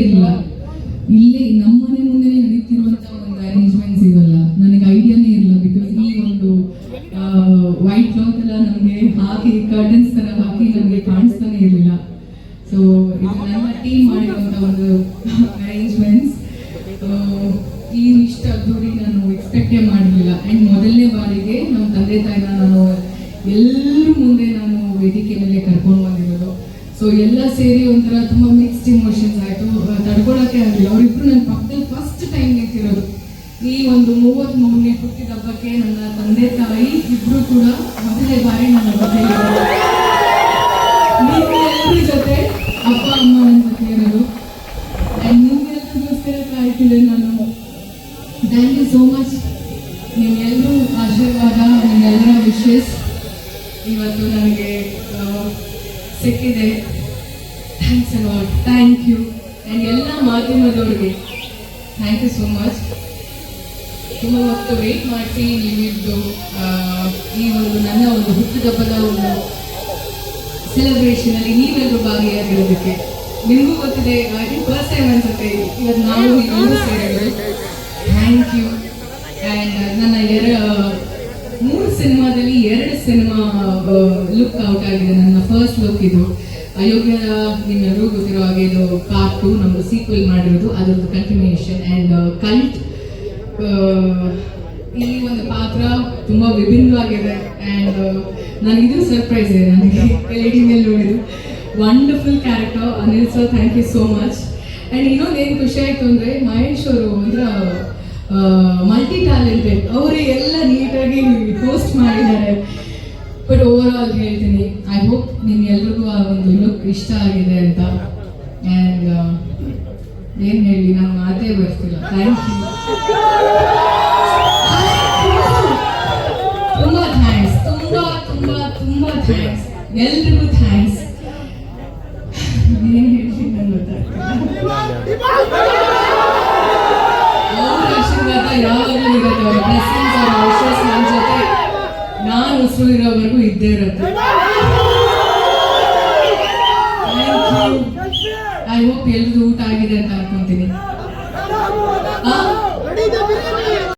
ಇಲ್ಲ. ನಮ್ಮನೆ ಮುಂದೆ ನಡೀತಿರುವಂತ ಒಂದು ಅರೇಂಜ್ಮೆಂಟ್ಸ್ ಇರಲ್ಲ. ನನಗೆ ಐಡಿಯಾನೇ ಇರಲ್ಲ ಬಿಕಾಸ್ ಈ ಒಂದು ವೈಟ್ ಕ್ಲಾತ್ ಎಲ್ಲ ನಮಗೆ ಹಾಕಿ ಕರ್ಟನ್ಸ್ ತರ ಹಾಕಿ ನಮಗೆ ಕಾಣಿಸ್ತಾನೆ ಇರಲಿಲ್ಲ. ಸೊ ಇದು ನನ್ನ ಟೀಮ್ ಮಾಡಿರುವಂತ ಒಂದು ಅರೇಂಜ್ಮೆಂಟ್ಸ್ ಈ ಇಷ್ಟ ಅದ್ದೂರಿ ನಾನು ಎಕ್ಸ್ಪೆಕ್ಟೇ ಮಾಡಿರಲಿಲ್ಲ. ಅಂಡ್ ಮೊದಲನೇ ಬಾರಿಗೆ ನಮ್ಮ ತಂದೆ ತಾಯಿನ ನಾನು ಎಲ್ಲರೂ ಮುಂದೆ ನಾನು ವೇದಿಕೆ ಮೇಲೆ ಕರ್ಕೊಂಡು ಬಂದಿರೋದು. ಸೊ ಎಲ್ಲ ಸೇರಿ ಒಂಥರ ತುಂಬಾ ಮಿಕ್ಸ್ಡ್ ಇಮೋಷನ್ಸ್ ಆಯ್ತು. ತಡ್ಕೊಳಕ್ಕೆ ಆಗಲಿಲ್ಲ. ಅವರಿಬ್ರು ನನ್ನ ಪಕ್ಕದಲ್ಲಿ ಫಸ್ಟ್ ಟೈಮ್ ನಿಂತಿರೋದು. ಈ ಒಂದು ಮೂವತ್ತ್ ಮೂರನೇ ಹುಟ್ಟಿದ ಹಬ್ಬಕ್ಕೆ ನನ್ನ ತಂದೆ ತಾಯಿ ಇಬ್ರು ಕೂಡ ಮೊದಲೇ ಬಾರಿ ನನ್ನ ಎಲ್ಲರ ಜೊತೆ ಅಪ್ಪ, ಅಮ್ಮ ನನ್ನ ಜೊತೆ ಇರೋದು. ನಿಮ್ಗೆಲ್ಲರಿಗೋಸ್ಕರ ಕಾಯ್ತಿದ್ದೆ ನಾನು ಥ್ಯಾಂಕ್ ಯು ಸೋ ಮಚ್ ನಿಮ್ಮೆಲ್ಲರೂ ಆಶೀರ್ವಾದ, ನಿಮ್ಮೆಲ್ಲರ ವಿಶೇಷ ಇವತ್ತು ನನಗೆ ಸಿಕ್ಕಿದೆ. Thanks a lot thank you and ಎಲ್ಲ ಮಾಧ್ಯಮದವ್ರಿಗೆ ಥ್ಯಾಂಕ್ ಯು ಸೋ ಮಚ್ ತುಂಬ ಹೊತ್ತು ವೆಯ್ಟ್ ಮಾಡಿ ನೀವಿದ್ದು ಈ ಒಂದು ನನ್ನ ಒಂದು ಹುಟ್ಟುಹಬ್ಬದ ಒಂದು ಸೆಲೆಬ್ರೇಷನ್ ಅಲ್ಲಿ ನೀವೆಲ್ಲರೂ ಭಾಗಿಯಾಗಿರೋದಕ್ಕೆ. ನಿಮಗೂ ಗೊತ್ತಿದೆ ಐ ಥಿಂಕ್ ಫಸ್ಟ್ ಟೈಮ್ ಅನ್ಸುತ್ತೆ. ಇವತ್ತು ನಾವು ನೀವೆಲ್ಲರೂ ಥ್ಯಾಂಕ್ ಯು ಆ್ಯಂಡ್ ನನ್ನ ಎರ ಮೂರು ಸಿನಿಮಾದಲ್ಲಿ ಎರಡು ಸಿನಿಮಾ ಲುಕ್ ಔಟ್ ಆಗಿದೆ. ನನ್ನ ಫಸ್ಟ್ ಲುಕ್ ಇದು. ಅಯೋಗ್ಯ ನಿಮ್ಮೆಲ್ಲರೂ ಗೊತ್ತಿರೋ ಹಾಗೆ ಇದು ಪಾರ್ಟ್ ಟು ನಮ್ಮದು ಸೀಕ್ವೆಲ್ ಮಾಡಿರೋದು. ಅದೊಂದು ಕಂಟಿನ್ಯೂಷನ್ ಆ್ಯಂಡ್ ಕಲ್ಟ್ ಈ ಒಂದು ಪಾತ್ರ ತುಂಬಾ ವಿಭಿನ್ನವಾಗಿದೆ. ಆ್ಯಂಡ್ ಇದು ಸರ್ಪ್ರೈಸ್ ಇದೆ. ನನಗೆ ಎಲ್ ನೋಡಿದ್ರು wonderful character Anil sir thank you so much and ಇನ್ನೊಂದು ಏನು ಖುಷಿ ಆಯಿತು ಅಂದರೆ ಮಹೇಶ್ ಅವರು, ಅಂದ್ರೆ ಮಲ್ಟಿ ಟ್ಯಾಲೆಂಟೆಡ್ ಅವರೇ ಎಲ್ಲ ನೀಟಾಗಿ ಪೋಸ್ಟ್ ಮಾಡಿದ್ದಾರೆ. ಬಟ್ ಓವರ್ ಆಲ್ ಹೇಳ್ತೀನಿ ಐ ಹೋಪ್ ನಿಮ್ಗೆಲ್ರಿಗೂ ಆ ಒಂದು ಲುಕ್ ಇಷ್ಟ ಆಗಿದೆ ಅಂತ. ಆ್ಯಂಡ್ ಏನು ಹೇಳಿ, ನಾನು ಮಾತೇ ಬರ್ತಿಲ್ಲ. ಥ್ಯಾಂಕ್ ಯು ತುಂಬ ಥ್ಯಾಂಕ್ಸ್ ತುಂಬ, ತುಂಬಾ ತುಂಬಾ ಥ್ಯಾಂಕ್ಸ್ ಎಲ್ರಿಗೂ ಥ್ಯಾಂಕ್ಸ್ ಏನು ಹೇಳ್ತೀನಿ ನಾನು ಗೊತ್ತಾಗ್ತಿಲ್ಲ. ಯಾವಾಗಲೂ ಇರುತ್ತೆ ಅವ್ರ ಬ್ಲೆಸ್ಸಿಂಗ್ಸ್ ಅವ್ರ ನನ್ನ ಜೊತೆ ನಾನು ಉಸಿರು ಇರೋವರೆಗೂ ಇದ್ದೇ ಇರುತ್ತೆ. ಐ ಹೋಪ್ ಎಲ್ರದ್ದು ಊಟ ಆಗಿದೆ ಅಂತ ಅನ್ಕೊಂತೀನಿ.